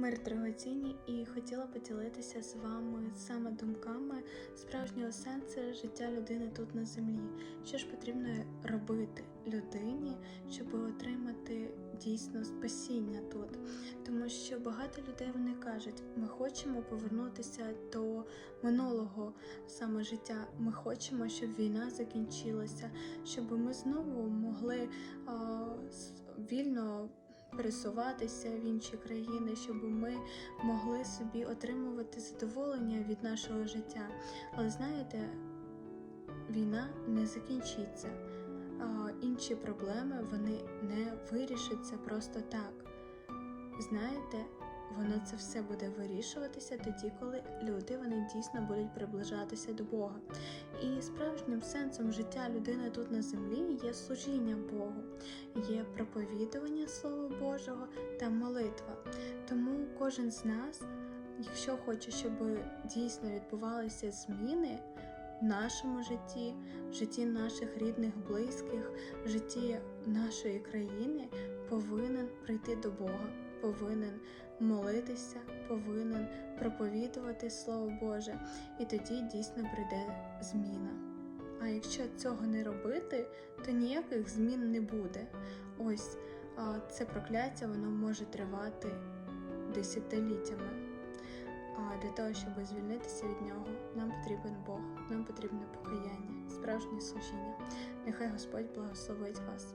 Мир дорогоцінні і хотіла поділитися з вами саме думками справжнього сенсу життя людини тут на землі. Що ж потрібно робити людині, щоб отримати дійсно спасіння тут? Тому що багато людей вони кажуть, ми хочемо повернутися до минулого саме життя. Ми хочемо, щоб війна закінчилася, щоб ми знову могли а, вільно пересуватися в інші країни, щоб ми могли собі отримувати задоволення від нашого життя. Але знаєте, війна не закінчиться. Інші проблеми вони не вирішаться просто так. Знаєте, воно це все буде вирішуватися тоді, коли люди вони дійсно будуть приближатися до Бога. І справжнім сенсом життя людини тут на землі є служіння Богу, є проповідування Слова Божого та молитва. Тому кожен з нас, якщо хоче, щоб дійсно відбувалися зміни в нашому житті, в житті наших рідних, близьких, в житті нашої країни, повинен прийти до Бога, повинен молитися, повинен проповідувати Слово Боже, і тоді дійсно прийде зміна. А якщо цього не робити, то ніяких змін не буде. Ось це прокляття воно може тривати десятиліттями. А для того, щоб звільнитися від нього, нам потрібен Бог, нам потрібне покаяння, справжнє служіння. Нехай Господь благословить вас.